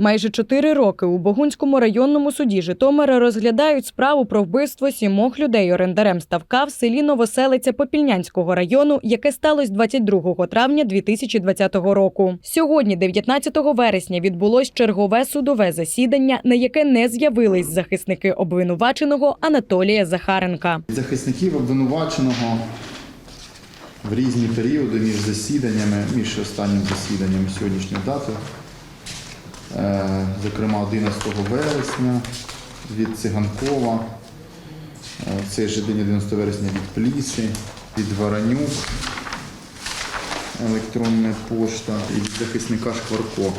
Майже чотири роки у Богунському районному суді Житомира розглядають справу про вбивство сімох людей орендарем ставка в селі Новоселиця Попільнянського району, яке сталося 22 травня 2020 року. Сьогодні, 19 вересня, відбулось чергове судове засідання, на яке не з'явились захисники обвинуваченого Анатолія Захаренка. Захисників обвинуваченого в різні періоди між засіданнями, між останнім засіданням і сьогоднішньою зокрема 11 вересня від Циганкова, е, цей же день 11 вересня від Пліси, від Воронюк, електронна пошта і від захисника Шкварко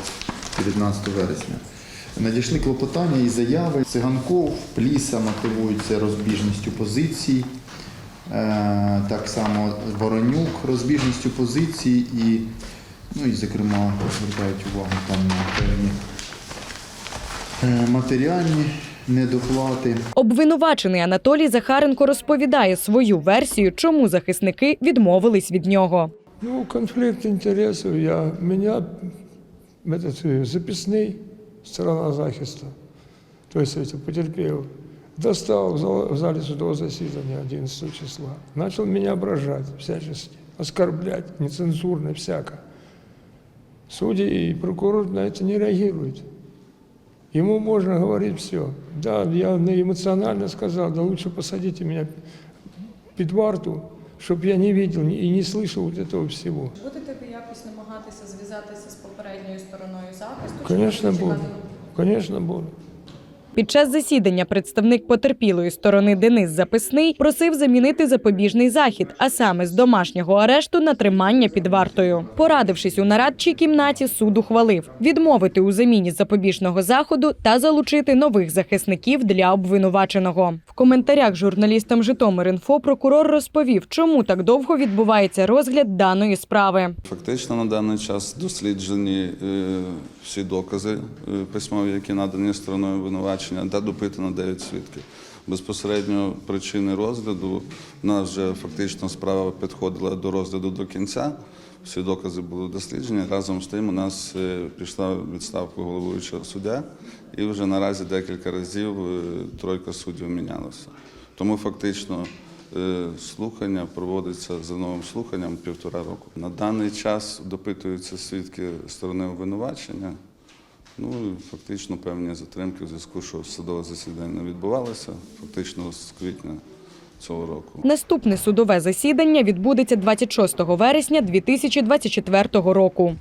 19 вересня. Надійшли клопотання і заяви. Циганков, Пліса мотивуються розбіжністю позицій. Е, Так само Воронюк розбіжністю позицій і, ну і зокрема, звертають увагу там на певні е, матеріальні недоплати. Обвинувачений Анатолій Захаренко розповідає свою версію, чому захисники відмовились від нього. Ну, конфликт интересов. Я, меня этот, э, записный, сторона захиста, то есть это потерпел, достал в зал- в зале судового заседания 11 числа. Начал меня ображать всячески, оскорблять, нецензурно, всяко. Судьи и прокурор на это не реагируют. Ему можно говорить все. Да, я эмоционально сказал, да лучше посадите меня під варту, щоб я не видел і не слышал вот этого всего. Будете ви якось намагатися зв'язатися з попередньою стороною захисту? Конечно, Чи буду. чекати на- Конечно, буду. Під час засідання представник потерпілої сторони Денис Записний просив замінити запобіжний захід, а саме з домашнього арешту на тримання під вартою. Порадившись у нарадчій кімнаті, суд ухвалив відмовити у заміні запобіжного заходу та залучити нових захисників для обвинуваченого. В коментарях журналістам Житомир.Інфо прокурор розповів, чому так довго відбувається розгляд даної справи. Фактично на даний час досліджені е, всі докази е, письмові, які надані стороною обвинувачення, та допитано 9 свідків. Безпосередньо причини розгляду у нас вже фактично справа підходила до розгляду до кінця. Всі докази були досліджені. Разом з тим у нас е, пішла в відставку головуючого суддя, і вже наразі декілька разів е, тройка суддів мінялася. Тому фактично е, слухання проводиться за новим слуханням півтора року. На даний час допитуються свідки сторони обвинувачення. Ну фактично певні затримки в зв'язку, що судове засідання відбувалося, фактично з квітня цього року. Наступне судове засідання відбудеться 26 вересня 2024 року.